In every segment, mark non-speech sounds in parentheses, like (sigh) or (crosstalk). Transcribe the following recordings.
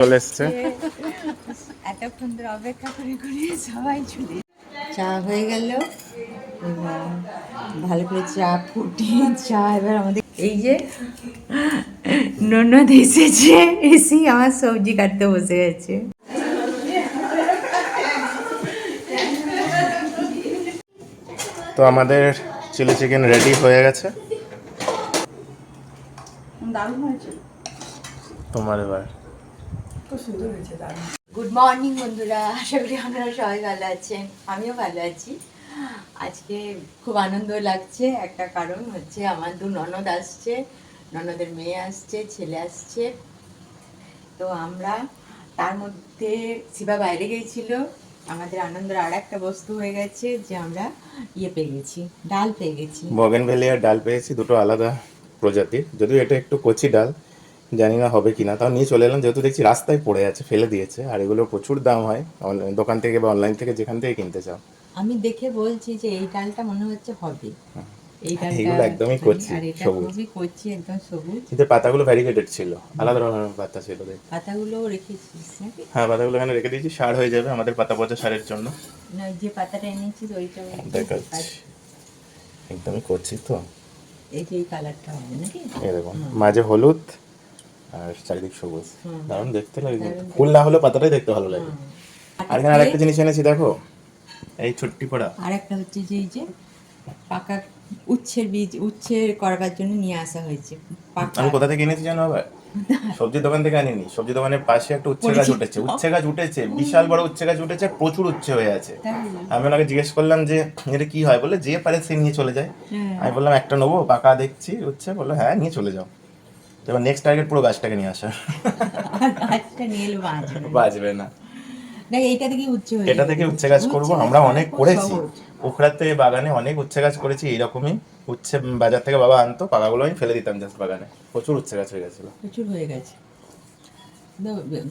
চলে এসছে। এতক্ষণ ধরে অপেক্ষা করে করে সবাই চলে চা হয়ে গেল ভালো করে চা ফুটিয়ে চা এবার আমাদের এই যে ননদ এসেছে এসেই আমার সবজি কাটতে বসে গেছে। তো আমাদের চিলি চিকেন রেডি হয়ে গেছে। দারুণ হয়েছে তোমার গুড মর্নিং বন্ধুরা। আশা করি আপনারা সবাই ভালো আছেন। আমিও ভালো আছি। আজকে খুব আনন্দ লাগছে। একটা কারণ হচ্ছে আমার দু ননদ আসছে। ননদের মেয়ে আসছে ছেলে আসছে। তো আমরা তার মধ্যে শিবা বাইরে গিয়েছিল। আমাদের আনন্দের আর একটা বস্তু হয়ে গেছে যে আমরা ইয়ে পেয়ে গেছি ডাল পেয়ে গেছি। বগেন ডাল পেয়েছি দুটো আলাদা প্রজাতির। যদিও এটা একটু কচি ডাল জানি না হবে কিনা তাও নিয়ে চলে এলাম যেহেতু দেখছি রাস্তায় পড়ে আছে ফেলে দিয়েছে আর এগুলো প্রচুর দাম হয় দোকান থেকে বা অনলাইন থেকে যেখান থেকে কিনতে চাও। আমি দেখে বলছি যে এই ডালটা মনে হচ্ছে হবে। এই ডালটা একদমই আর এটা সবুজ। একদম কিন্তু পাতাগুলো ভ্যারিগেটেড ছিল আলাদা রকমের পাতা ছিল দেখ পাতাগুলো রেখেছিস নাকি? হ্যাঁ পাতাগুলো এখানে রেখে দিয়েছি সার হয়ে যাবে আমাদের পাতা পচা সারের জন্য। না যে পাতাটা এনেছিস ওইটা দেখাচ্ছি। একদমই করছি তো। এই যে এই কালারটা হবে নাকি? এই দেখুন মাঝে হলুদ আর চারিদিক সবুজ। দারুণ দেখতে লাগে ফুল না হলেও পাতাটাই দেখতে ভালো লাগে। আর এখানে আরেকটা জিনিস এনেছি দেখো। এই ছুট্টি পড়া। আর একটা হচ্ছে যে এই যে পাকা উচ্ছের বীজ উচ্ছের করবার জন্য নিয়ে আসা হয়েছে। আমি কোথা থেকে এনেছি জানো আবার? (laughs) সবজির দোকান থেকে আনিনি। সবজি দোকানের পাশে একটা উচ্ছে গাছ উঠেছে। উচ্ছে গাছ উঠেছে। বিশাল বড় উচ্ছে গাছ উঠেছে। প্রচুর উচ্ছে হয়ে আছে। আমি ওনাকে জিজ্ঞেস করলাম যে এটা কি হয়? বলে যে পারে সে নিয়ে চলে যায়। হ্যাঁ। আমি বললাম একটা নেব পাকা দেখছি উচ্ছে। বলল হ্যাঁ নিয়ে চলে যাও। তো এবার নেক্সট টার্গেট পুরো গাছটাকে নিয়ে আসা। গাছটা নিয়ে এলো বাঁচবে বাজবে না। না এইটা থেকে উচ্ছে এটা থেকে উচ্ছে গাছ করব। আমরা অনেক করেছি। পোখরাতে বাগানে অনেক উচ্ছে গাছ করেছি এইরকমই। উচ্ছে বাজার থেকে বাবা আনতো পাকাগুলো আমি ফেলে দিতাম জাস্ট বাগানে। প্রচুর উচ্ছে গাছ হয়ে গেছিল। প্রচুর হয়ে গেছে।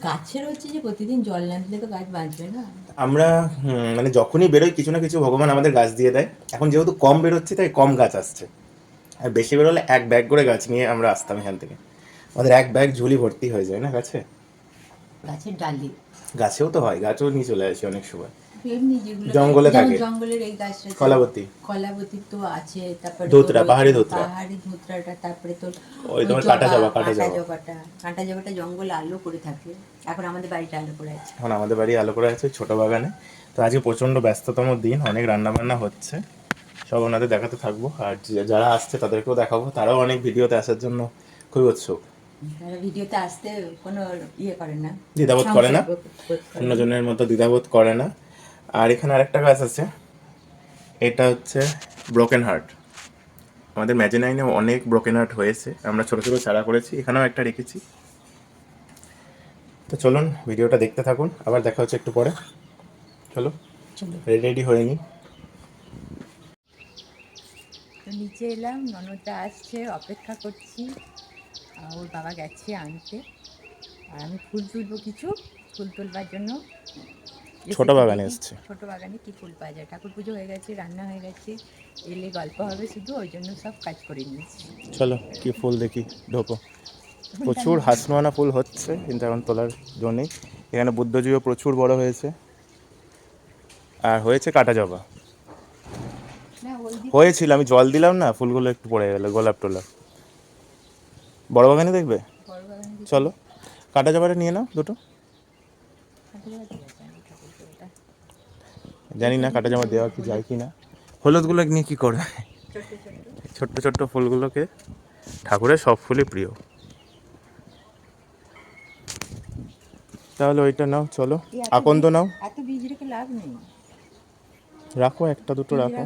গাছের হচ্ছে যে প্রতিদিন জল না দিলে তো গাছ বাঁচবে না। আমরা মানে যখনই বেরোই কিছু না কিছু ভগবান আমাদের গাছ দিয়ে দেয়। এখন যেহেতু কম বেরোচ্ছি তাই কম গাছ আসছে। আর বেশি বেরোলে এক ব্যাগ করে গাছ নিয়ে আমরা আসতাম এখান থেকে। আমাদের এক ব্যাগ ঝুলি ভর্তি হয়ে যায় না গাছে? গাছের ডালি। গাছেও তো হয় গাছও নিয়ে চলে আসে অনেক সময়। জঙ্গলে থাকে। জঙ্গলের এই গাছটা কলাবতী। কলাবতী তো আছে তারপরে ধুতরা, পাহাড়ি ধুতরা। পাহাড়ি ধুতরাটা তারপরে তোর ওই তোমার কাঁটা জবা, কাঁটা জবা। জবাটা। কাঁটা জবাটা জঙ্গলে আলো করে থাকে। এখন আমাদের বাড়িটা আলো করে আছে। এখন আমাদের বাড়ি আলো করে আছে ছোট বাগানে। তো আজকে প্রচণ্ড ব্যস্ততম দিন অনেক রান্না বান্না হচ্ছে। সব ওনাদের দেখাতে থাকব। আর যারা আসছে তাদেরকেও দেখাবো। তারাও অনেক ভিডিওতে আসার জন্য খুবই উৎসুক। ভিডিওতে আসতে কোনো ইয়ে করে না। দ্বিধাবোধ করে না। অন্যজনের মতো দ্বিধাবোধ করে না। আর এখানে আরেকটা গাছ আছে। এটা হচ্ছে ব্রোকেন হার্ট আমাদের ম্যাজেনাইনে অনেক ব্রোকেন হার্ট হয়েছে। আমরা ছোট ছোট চারা করেছি। এখানেও একটা রেখেছি। তো চলুন ভিডিওটা দেখতে থাকুন। আবার দেখা হচ্ছে একটু পরে। চলো চলো। রেডি রেডি হয়ে নিই তো নিচে এলাম ননদটা আসছে অপেক্ষা করছি। ওর বাবা গেছে আনতে। আর আমি ফুল তুলবো কিছু ফুল তুলবার জন্য। ছোট বাগানে এসছে। ছোট বাগানে কি ফুল পাওয়া যায়। ঠাকুর পুজো হয়ে গেছে রান্না হয়ে গেছে এলে গল্প হবে শুধু ওই জন্য সব কাজ করে নিয়েছি। চলো কি ফুল দেখি ঢোকো। প্রচুর হাসনোয়ানা ফুল হচ্ছে কিন্তু এখন তোলার জন্যই এখানে বুদ্ধজীও প্রচুর বড় হয়েছে। আর হয়েছে কাটা জবা। হয়েছিল আমি জল দিলাম না ফুলগুলো একটু পড়ে গেল গোলাপ টোলাপ। বড় বাগানে দেখবে? চলো কাটা জবাটা নিয়ে নাও দুটো। জানি না কাটা জামা দেওয়া কি যায় কি না হলুদগুলো নিয়ে কি করবে ছোট্ট ছোট্ট ছোট্ট ছোট্ট ফুলগুলোকে ঠাকুরের সব ফুলই প্রিয়। তাহলে ওইটা নাও চলো। আকন্দ নাও। এত বীজ রেখে লাভ নেই। রাখো একটা দুটো রাখো।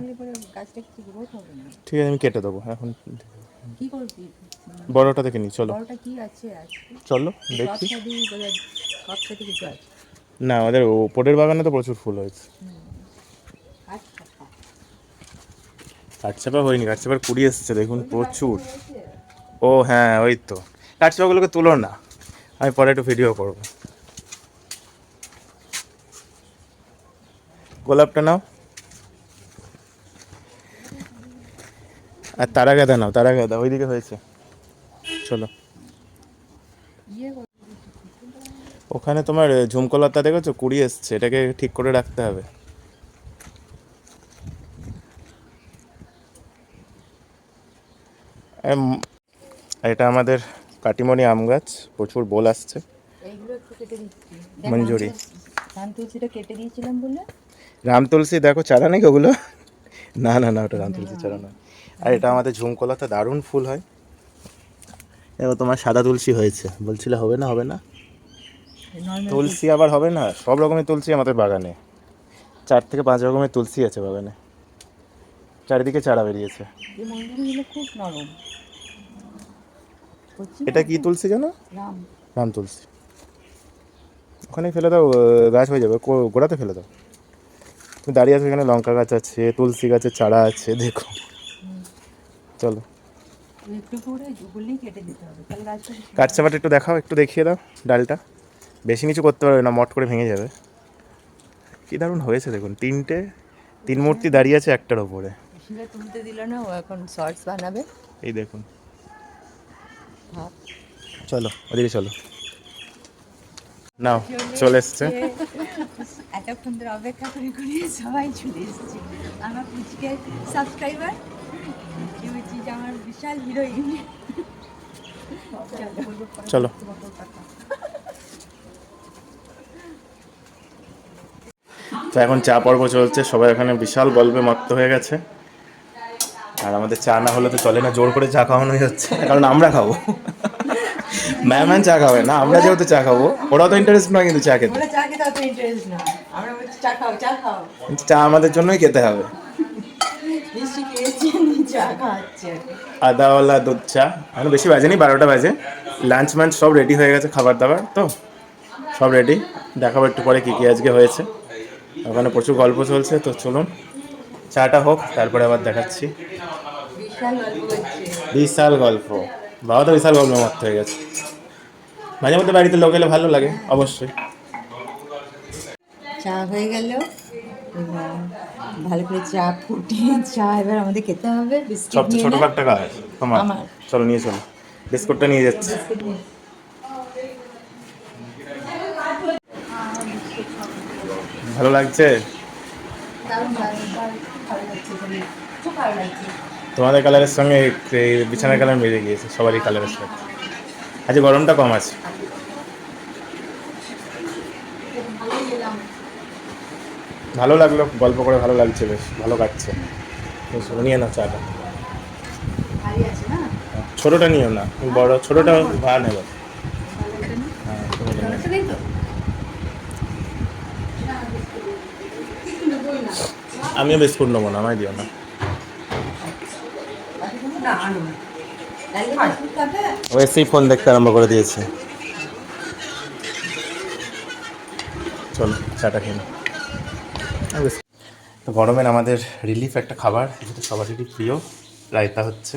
ঠিক আছে আমি কেটে দেবো এখন। বড়টা থেকে নি চলো। চলো দেখি না আমাদের ওপরের বাগানে তো প্রচুর ফুল হয়েছে। কাঠচাপা হয়নি কাঠচাপার কুড়ি এসছে দেখুন প্রচুর। ও হ্যাঁ ওই তো। কাঠচাপাগুলোকে তুলো না আমি পরে একটু ভিডিও করব। গোলাপটা নাও। আর তারা গাদা নাও তারা গাদা ওইদিকে হয়েছে। চলো। ওখানে তোমার ঝুমকোলতা দেখেছ? কুড়ি এসছে এটাকে ঠিক করে রাখতে হবে। এটা আমাদের কাটিমণি আম গাছ প্রচুর বোল আসছে। মঞ্জুরি। ধান তুলসিটা কেটে দিয়েছিলাম বলে। রাম তুলসী দেখো চারা নেই ওগুলো? না না না ওটা রাম তুলসী চারা নয়। আর এটা আমাদের ঝুমকোলাতে দারুণ ফুল হয়। এবার তোমার সাদা তুলসী হয়েছে। বলছিল হবে না হবে না? তুলসী আবার হবে না? সব রকমের তুলসী আমাদের বাগানে। চার থেকে পাঁচ রকমের তুলসী আছে বাগানে। চারিদিকে চারা বেরিয়েছে। এটা কি তুলসী জানো? রাম। তুলসী। ওখানে ফেলে দাও গাছ হয়ে যাবে। গোড়াতে ফেলে দাও। তুমি দাঁড়িয়ে আছো এখানে লঙ্কা গাছ আছে তুলসী গাছের চারা আছে দেখো। চলো। একটু করে বললেই কেটে দিতে হবে তাহলে গাছটা কাঠচাপাটা একটু দেখাও একটু দেখিয়ে দাও ডালটা। বেশি নিচু করতে পারবে না মট করে ভেঙে যাবে। কি দারুণ হয়েছে দেখুন তিনটে তিন মূর্তি দাঁড়িয়ে আছে একটার ওপরে। তুলতে দিল না ও এখন শর্টস বানাবে। এই দেখুন। চলো ওদিকে চলো। নাও চলে এসছে। এতক্ষণ ধরে অপেক্ষা করে করে সবাই চলে এসেছে। আমার পুচকে সাবস্ক্রাইবার বিশাল হিরোইন। চলো। তো এখন চা পর্ব চলছে সবাই এখানে বিশাল বলবে মত্ত হয়ে গেছে। আর আমাদের চা না হলে তো চলে না জোর করে চা খাওয়ানোই হচ্ছে। কারণ আমরা খাব। ম্যাম ম্যান চা খাবে না আমরা যেহেতু চা খাব ওরাও তো ইন্টারেস্ট নয় কিন্তু চা খেতে। না। চা আমাদের জন্যই খেতে হবে মিষ্টি খেয়েছি চা খাওয়াচ্ছে আদাওয়ালা দুধ চা। এখন বেশি বাজে বাজেনি বারোটা বাজে। লাঞ্চ মাঞ্চ সব রেডি হয়ে গেছে খাবার দাবার তো। সব রেডি দেখাবো একটু পরে কী কী আজকে হয়েছে। ওখানে প্রচুর গল্প চলছে তো চলুন। চাটা হোক তারপরে আবার দেখাচ্ছি। বিশাল গল্প বাবা তো বিশাল গল্প মত হয়ে গেছে। মাঝে মধ্যে বাড়িতে লোক এলে ভালো লাগে অবশ্যই। চা হয়ে গেল। ভালো করে চা ফুটিয়ে চা এবার আমাদের খেতে হবে বিস্কিট নিয়ে ছোটো নে। কাপটা কাজ তোমার। চলো নিয়ে চলো। বিস্কুটটা নিয়ে যাচ্ছি। ভালো লাগছে? ভালো তোমাদের কালারের সঙ্গে বিছানার কালার মিলে গিয়েছে সবারই কালারের সাথে। আজ গরমটা কম আছে। ভালো লাগল গল্প করে ভালো লাগছে বেশ ভালো কাটছে। নিয়ে নাও চাটা। ছোটোটা নিও না বড় ছোটোটা ভালো নেবে? হ্যাঁ? আমিও বিস্কুট নেব না আমায় দিও না? ও এসেই ফোন দেখতে আরম্ভ করে দিয়েছে। চলো চাটা খেয়ে তো গরমের আমাদের রিলিফ একটা খাবার যেটা সবারই প্রিয় রায়তা হচ্ছে।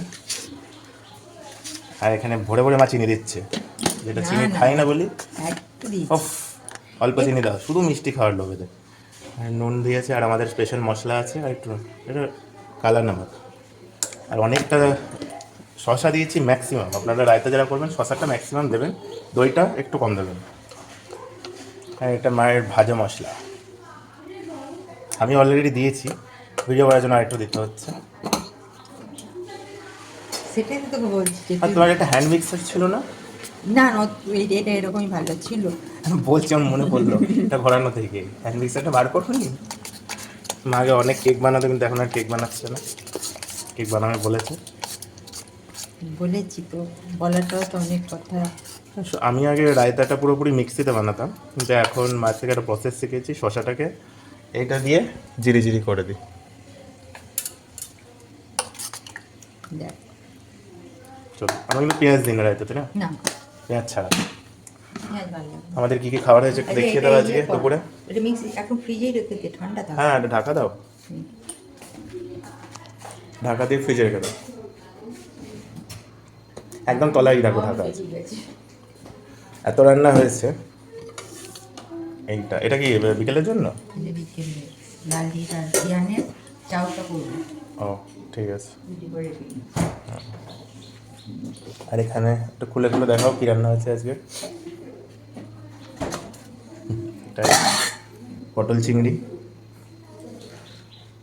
আর এখানে ভরে ভরে মাছ চিনি দিচ্ছে। যেটা চিনি খাই না বলি অল্প চিনি দাও। শুধু মিষ্টি খাওয়ার লোভেতে আর নুন দিয়েছে আর আমাদের স্পেশাল মশলা আছে আর একটু এটা কালা নামক। আর অনেকটা শশা দিয়েছি ম্যাক্সিমাম আপনারা রায়তা যারা করবেন শশাটা ম্যাক্সিমাম দেবেন। দইটা একটু কম দেবেন। আর এটা মায়ের ভাজা মশলা। আমি অলরেডি দিয়েছি। ভিডিও করার জন্য আরেকটু দিতে হচ্ছে। সেটাই তো তোকে বলছি আর তোমার একটা হ্যান্ড মিক্সার ছিল না? না না এটা এরকমই ভালো ছিল। বলছি আমার মনে পড়ল। এটা ঘোরানো থেকে। হ্যান্ড মিক্সারটা বার করনি মা আগে অনেক কেক বানাতো কিন্তু এখন আর কেক বানাচ্ছে না। কেক বানাবে বলেছে। বলেছি তো বলাটাও তো অনেক কথা। আমি আগে রায়তাটা পুরোপুরি মিক্সিতে বানাতাম। কিন্তু এখন মাছ থেকে একটা প্রসেস শিখেছি শশাটাকে এইটা দিয়ে জিরি জিরি করে দিই। চলো আমরা কিন্তু পেঁয়াজ দিই না রায়তাতে না? পেঁয়াজ ছাড়া। আমাদের কি কি খাবার হয়েছে একটু দেখিয়ে দাও আজকে দুপুরে। এটা মিক্স এখন ফ্রিজেই রেখে দে ঠান্ডা থাকে হ্যাঁ এটা ঢাকা দাও। ঢাকা দিয়ে ফ্রিজে রেখে দাও। একদম তলায় রাখো ঢাকা। এত রান্না হয়েছে। এইটা এটা কি বিকেলের জন্য? ও ঠিক আছে। দিই আর এখানে একটু খুলে খুলে দেখাও কি রান্না হয়েছে আজকে। এটা পটল চিংড়ি।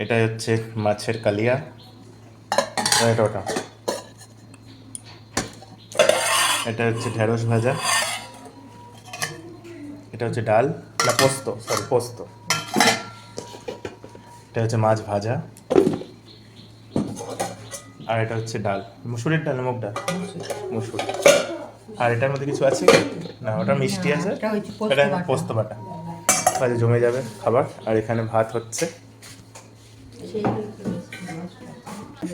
এটা হচ্ছে মাছের কালিয়া। এটা ওটা। এটা হচ্ছে ঢেঁড়স ভাজা। এটা হচ্ছে ডাল না পোস্ত সরি পোস্ত। এটা হচ্ছে মাছ ভাজা। আর এটা হচ্ছে ডাল। মুসুরির ডাল মুগ ডাল? মুসুর। আর এটার মধ্যে কিছু আছে না ওটা মিষ্টি আছে। পোস্ত এটা বাটা। পোস্ত বাটা। কাজে জমে যাবে খাবার। আর এখানে ভাত হচ্ছে।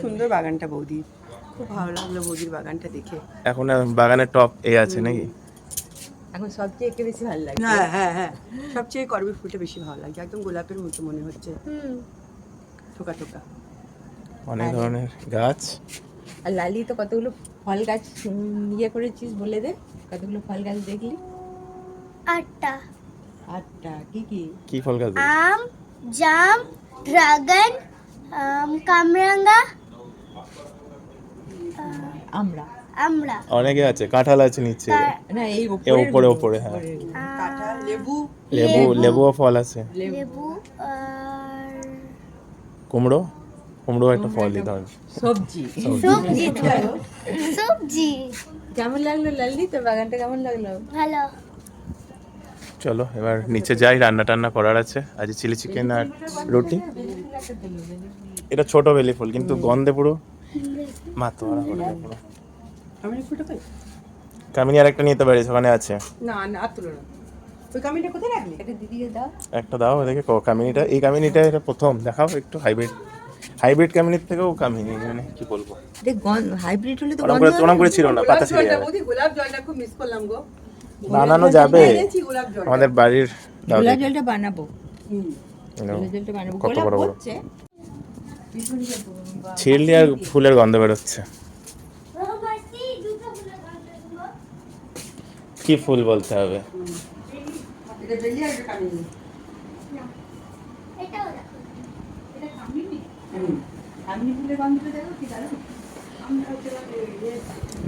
সুন্দর বাগানটা বৌদি। খুব ভালো লাগল বৌদির বাগানটা দেখে। এখন বাগানের টপ এ আছে নাকি? এখন সবচেয়ে একে বেশি ভালো লাগে। হ্যাঁ হ্যাঁ হ্যাঁ। সবচেয়ে করবি ফুলটা বেশি ভালো লাগছে একদম গোলাপের মতো মনে হচ্ছে। ঠোকা ঠোকা অনেক ধরনের গাছ। আর লালি তো কতগুলো ফল গাছ ইয়ে করেছিস বলে দে। কতগুলো ফল গাছ দেখলি? আটটা। আটটা। কি কি? কি ফল গাছ আম জাম ড্রাগন আম, কামরাঙ্গা আমরা। আমরা। অনেকে আছে কাঁঠাল আছে নিচে। না এই উপরে উপরে হ্যাঁ। কাঁঠাল লেবু। লেবু লেবুও ফল আছে। লেবু। কুমড়ো? কুমড়ো একটা ফল এই ধরনের সবজি। সবজি। সবজি কেমন লাগল লালি তোর বাগানটা কেমন লাগল? ভালো। চলো এবার নিচে যাই রান্না টান্না করার আছে। আজ চিলি চিকেন আর রুটি। এটা ছোট বেলি ফুল কিন্তু গন্ধে পুরো করে। পুরো আমি ফুলটা কই কামিনী আর একটা নিতে পারিস ওখানে আছে। না না আর তুলো না। ওই কামিটা কোথায় রাখলি? এটা দিদিকে দাও। একটা দাও দেখে ক- কামিনীটা এই কামিনীটা এটা প্রথম দেখাও একটু হাইব্রিড হাইব্রিড কামিনীর থেকেও কামিনী মানে কি বলব? এটা গন্ধ হাইব্রিড হলে তো গন্ধ করে ছিল না পাতা ছিঁড়ে জলটা গোলাপ জলটা খুব মিস করলাম গো। বানানো যাবে। এনেছি গোলাপ জল আমাদের বাড়ির গোলাপ জলটা বানাবো। হুম। এই নাও। গোলাপ জলটা বানাবো। কত বড় বড়। হচ্ছে। আর ফুলের গন্ধ বেরোচ্ছে। কি ফুল বলতে হবে?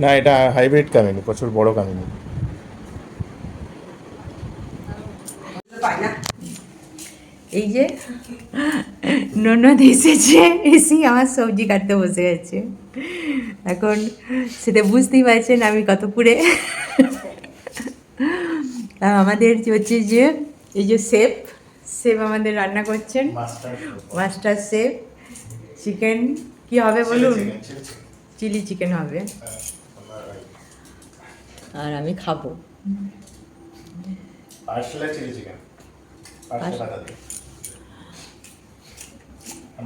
না এটা হাইব্রিড কামিনী প্রচুর বড় কামিনী। পাই না এই যে ননদ এসেছে এসেই আমার সবজি কাটতে বসে গেছে এখন সেটা বুঝতেই পারছেন আমি কত পুরে আমাদের হচ্ছে যে এই যে শেফ শেফ আমাদের রান্না করছেন। মাস্টার শেফ চিকেন কি হবে বলুন? Chilli chicken. হবে। আর আমি খাব।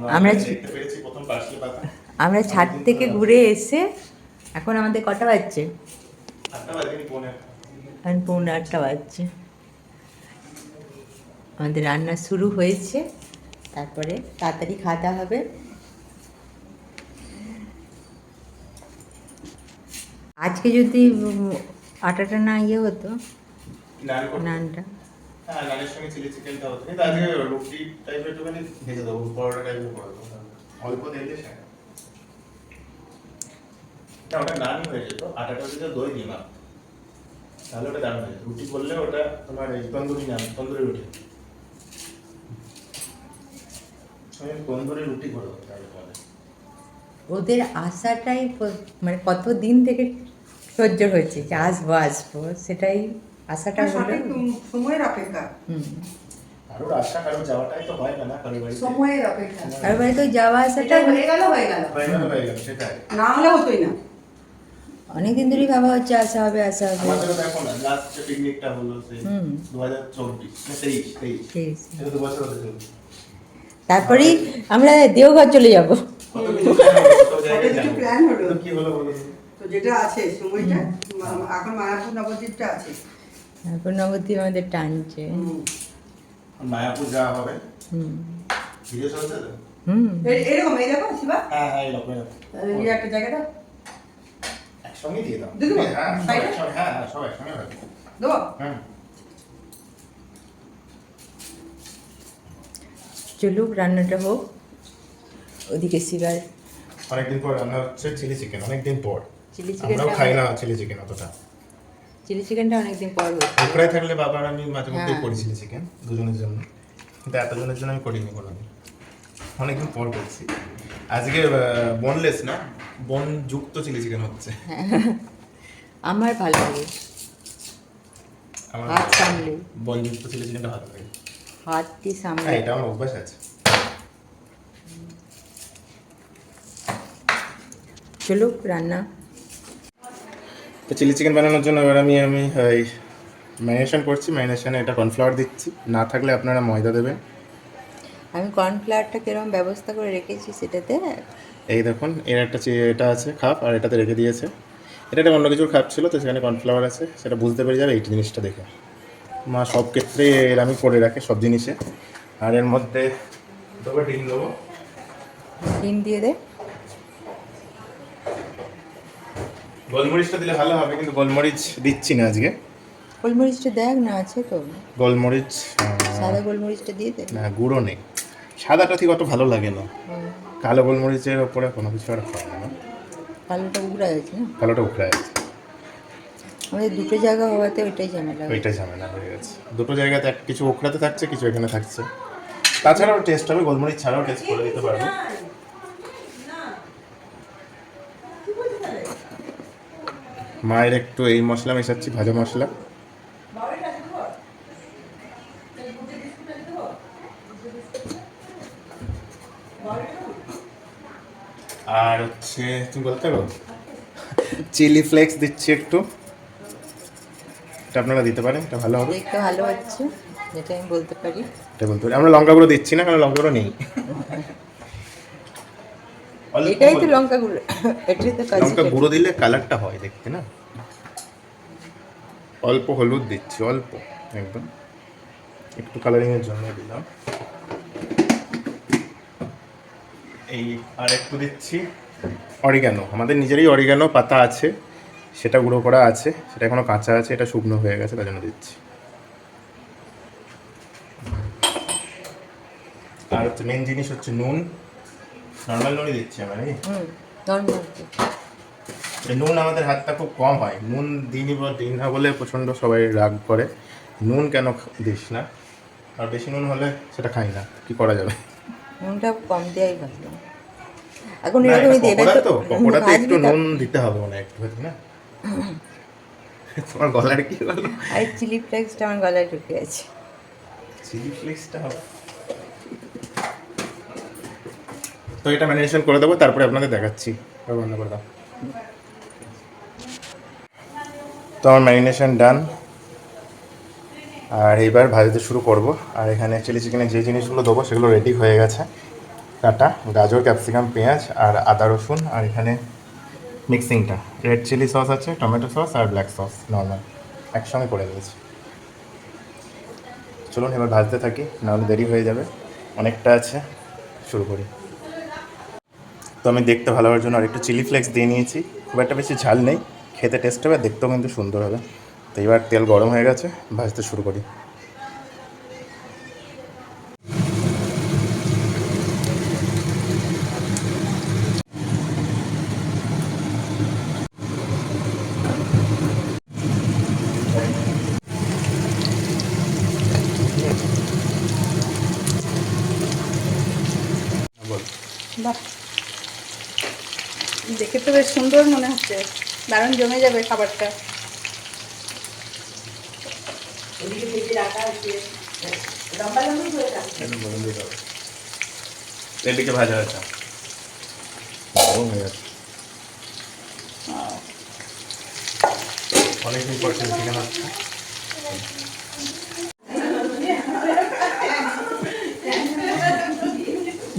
আমরা- আমরা ছাদ থেকে ঘুরে এসে এখন আমাদের কটা বাজছে? আটটা বাজে পৌনে এখন পৌনে আটটা বাজছে। আমাদের রান্না শুরু হয়েছে। তারপরে তাড়াতাড়ি খাওয়া হবে। আজকে যদি আটাটা না ইয়ে হতো নানটা। হ্যাঁ অল্প তাহলে ওটা দারুণ হয়ে রুটি করলে ওটা তোমার এই তন্দুরি নান তন্দুরি রুটি। আমি তন্দুরি রুটি করে দেবো তাহলে পরে। ওদের আশাটাই মানে কত দিন থেকে সহ্য হয়েছে যে আসব আসব সেটাই আশাটা উম, সময়ের অপেক্ষা। হুম। কারোর আশা কারোর যাওয়াটাই তো হয় না কারোর সময়ের অপেক্ষা। আর ভাই তো যাওয়া আসাটা হয়ে গেল হয়ে গেল। হয়ে গেল হয়ে গেল সেটাই। না হলে হতোই না। অনেকদিন ধরেই ভাবা হচ্ছে আসা হবে আসা হবে। আমাদেরও দেখো না লাস্ট যে পিকনিকটা হলো সেই হুম। দু হাজার চব্বিশ না তেইশ তেইশ। ঠিক আছে। এটা দু বছর হতে তারপরেই আমরা দেওঘর চলে যাব। plan হলো, কি হলো বলো? তো? যেটা আছে সময়টা এখন মায়াপুর নবদ্বীপটা আছে। তারপর নবদ্বীপ আমাদের টানছে। মায়াপুর যাওয়া হবে? হুম। ভিডিও চলছে তো? হুম। এরকম এই দেখো শিবা? হ্যাঁ হ্যাঁ এরকম। এই একটা জায়গাটা একসঙ্গে দিয়ে দাও। দিয়ে দেবো? হ্যাঁ সব একসঙ্গে, হ্যাঁ হ্যাঁ সব একসঙ্গে দেবো হুম। চলুক রান্নাটা হোক। ওদিকে শিবার। অনেকদিন পর রান্না হচ্ছে চিলি চিকেন অনেকদিন পর। চিলি আমরাও খাই না চিলি চিকেন অতটা। চিলি চিকেনটা অনেকদিন পর হচ্ছে ওকরায় থাকলে বাবার আমি মাঝে মধ্যে হ্যাঁ। করেছি চিকেন দুজনের জন্য। কিন্তু এতজনের জন্য আমি করিনি কোনোদিন। অনেকদিন পর করছি। আজকে বোনলেস না? বন যুক্ত চিলি চিকেন হচ্ছে আমার ভালো লাগে। আমার হাত সামলে। বন যুক্ত চিলি চিকেনটা ভালো লাগে। হাত দিয়ে সামলে। হ্যাঁ এটা আমার অভ্যাস আছে। চলুক রান্না। তো চিলি চিকেন বানানোর জন্য এবার আমি আমি এই ম্যারিনেশন করছি। ম্যারিনেশনে এটা কর্নফ্লাওয়ার দিচ্ছি। না থাকলে আপনারা ময়দা দেবেন। আমি কর্নফ্লাওয়ারটা কীরকম ব্যবস্থা করে রেখেছি সেটাতে এই দেখুন এর একটা এটা আছে খাপ আর এটাতে রেখে দিয়েছে। এটা একটা অন্য কিছুর খাপ ছিল তো সেখানে কর্নফ্লাওয়ার আছে সেটা বুঝতে পেরে যাবে এই জিনিসটা দেখে। মা সব ক্ষেত্রে এর আমি করে রাখে সব জিনিসে। আর এর মধ্যে দেবো ডিম দেবো। ডিম দিয়ে দে। গোলমরিচটা দিলে ভালো হবে কিন্তু গোলমরিচ দিচ্ছি না আজকে। গোলমরিচটা দেখ না আছে তো। গোলমরিচ সাদা গোলমরিচটা দিয়ে দে। না গুঁড়ো নেই। সাদাটা ঠিক অত ভালো লাগে না। কালো গোলমরিচের ওপরে কোনো কিছু আর হয় না। কালোটা উগড়া গেছে না? কালোটা উঠে আছে আমাদের দুটো জায়গা হওয়াতে ওইটাই ঝামেলা ওইটাই ঝামেলা হয়ে গেছে। দুটো জায়গাতে এক- কিছু ওখরাতে থাকছে কিছু এখানে থাকছে। তাছাড়াও টেস্ট হবে গোলমরিচ ছাড়াও টেস্ট করে দিতে পারব। মায়ের একটু এই মশলা মেশাচ্ছি ভাজা মশলা। আর হচ্ছে তুমি বলতে পারো? চিলি ফ্লেক্স দিচ্ছি একটু। এটা আপনারা দিতে পারেন এটা ভালো হবে। দেখতে ভালো হচ্ছে যেটা আমি বলতে পারি। এটা বলতে পারি। আমরা লঙ্কা গুঁড়ো দিচ্ছি না কারণ লঙ্কা গুঁড়ো নেই। অল্প এটাই তো। লঙ্কা গুঁড়ো এটাই তো কাজ লঙ্কা গুঁড়ো দিলে কালারটা হয় দেখতে না? অল্প হলুদ দিচ্ছি অল্প একদম। একটু কালারিং এর জন্য দিলাম। এই আর একটু দিচ্ছি। অরিগানো আমাদের নিজেরই অরিগানো পাতা আছে সেটা গুঁড়ো করা আছে সেটা এখনও কাঁচা আছে এটা শুকনো হয়ে গেছে তার জন্য দিচ্ছি। আর হচ্ছে মেন জিনিস হচ্ছে নুন। নর্মাল নুনই দিচ্ছি আমরা নুন আমাদের হাতটা খুব কম হয়। নুন দিনই বা দিন না বলে প্রচণ্ড সবাই রাগ করে। নুন কেন দিস না? আর বেশি নুন হলে সেটা খাই না কি করা যাবে? নুনটা কম দেওয়াই ভালো। এখন এরকমই দেবে তো পকোড়াতে একটু নুন দিতে হবে মনে একটু না? তোমার গলার কি হলো? আর চিলি ফ্লেক্সটা আমার গলায় ঢুকে আছে চিলি ফ্লেক্সটা হবে। তো এটা ম্যারিনেশন করে দেবো তারপরে আপনাদের দেখাচ্ছি। বন্ধ করে দাও। তো আমার ম্যারিনেশন ডান। আর এইবার ভাজতে শুরু করব। আর এখানে চিলি চিকেনে যে জিনিসগুলো দেবো সেগুলো রেডি হয়ে গেছে। কাটা গাজর ক্যাপসিকাম পেঁয়াজ আর আদা, রসুন আর এখানে মিক্সিংটা রেড চিলি সস আছে টমেটো সস আর ব্ল্যাক সস নর্মাল একসঙ্গে করে দিয়েছি চলুন এবার ভাজতে থাকি, নাহলে দেরি হয়ে যাবে। অনেকটা আছে, শুরু করি। তো আমি দেখতে ভালো হওয়ার জন্য আর একটু চিলি ফ্লেক্স দিয়ে নিয়েছি। খুব একটা বেশি ঝাল নেই, খেতে টেস্ট হবে, দেখতেও কিন্তু সুন্দর হবে। তো এবার তেল গরম হয়ে গেছে, ভাজতে শুরু করি। দেখে তো বেশ সুন্দর মনে হচ্ছে। দারুণ জমে যাবে খাবারটা। এদিকে ভাজা হয়েছে। হয়ে অনেকদিন পর চিলি চিকেন হচ্ছে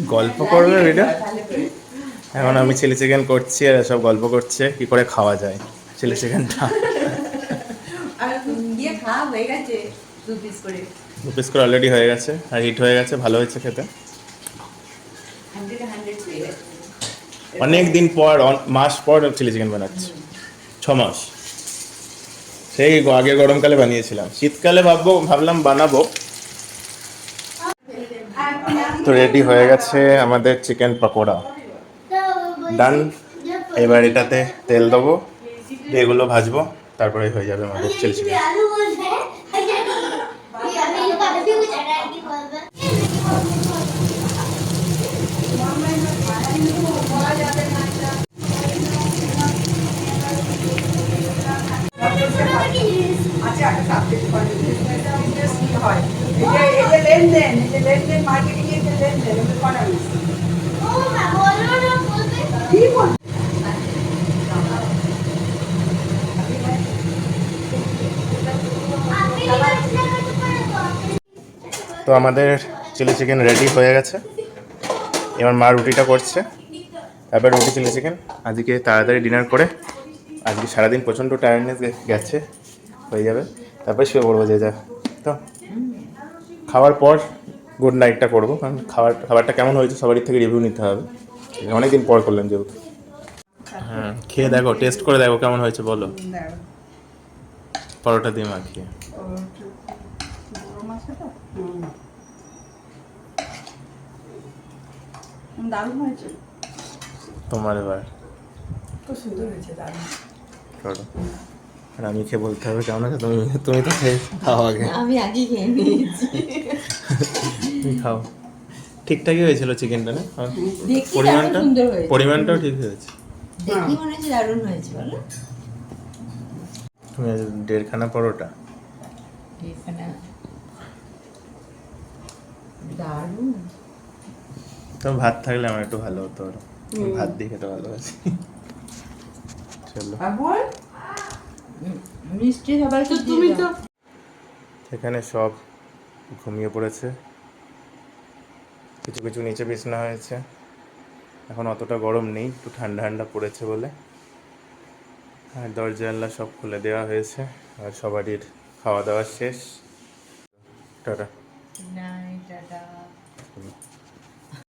গল্প করবে এটা এখন আমি চিলি চিকেন করছি আর সব গল্প করছে কি করে খাওয়া যায়? চিলি চিকেনটা। দু পিস করে। দু পিস করে অলরেডি হয়ে গেছে আর হিট হয়ে গেছে ভালো হয়েছে খেতে। অনেক দিন পর মাস পর চিলি চিকেন বানাচ্ছি। ছ মাস। সেই আগে গরমকালে বানিয়েছিলাম। শীতকালে ভাববো ভাবলাম বানাবো। তো রেডি হয়ে গেছে আমাদের চিকেন পকোড়া। ডান এবার এটাতে তেল দেবো এগুলো ভাজবো তারপরে হয়ে যাবে আমাদের চিলি চিকেন লেনদেন মার্কেটিং এর যে লেনদেন তো আমাদের চিলি চিকেন রেডি হয়ে গেছে। এবার মা রুটিটা করছে। তারপর রুটি, চিলি চিকেন। আজকে তাড়াতাড়ি ডিনার করে। আজকে সারাদিন প্রচণ্ড টায়ার্ডনেস গেছে। হয়ে যাবে। তারপর শুয়ে পড়ব যে যা। তো খাওয়ার পর গুড নাইটটা করব কারণ খাবার খাবারটা কেমন হয়েছে সবারই থেকে রিভিউ নিতে হবে। অনেকদিন পর করলাম যেহেতু। হ্যাঁ খেয়ে দেখো টেস্ট করে দেখো কেমন হয়েছে বলো। পরোটা দিয়ে মাখিয়ে। দারুণ হয়েছে। তোমার এবার। খুব সুন্দর হয়েছে দারুণ। করো। আর আমি খেয়ে বলতে হবে কেমন আছে? তুমি তুমি তো খেয়ে খাও আগে। আমি আগে খেয়ে নিয়েছি। তুমি খাও। ঠিকঠাকই হয়েছিল চিকেনটা না? পরিমাণটা? পরিমাণটাও ঠিক হয়েছে। দেখি মনে হচ্ছে দারুণ হয়েছে বলো। তুমি আজ দেড়খানা পরোটা। দারুণ। তো ভাত থাকলে আমার একটু ভালো হতো আরও ভাত দিয়ে খেতে ভালোবাসি। চলো মিষ্টি সবাই তো তুমি তো এখানে সব ঘুমিয়ে পড়েছে। কিছু কিছু নিচে বিছানা হয়েছে। এখন অতটা গরম নেই একটু ঠান্ডা ঠান্ডা পড়েছে বলে। আর দরজা আল্লাহ সব খুলে দেওয়া হয়েছে আর সবারই খাওয়া দাওয়া শেষ। টাটা। টাটা।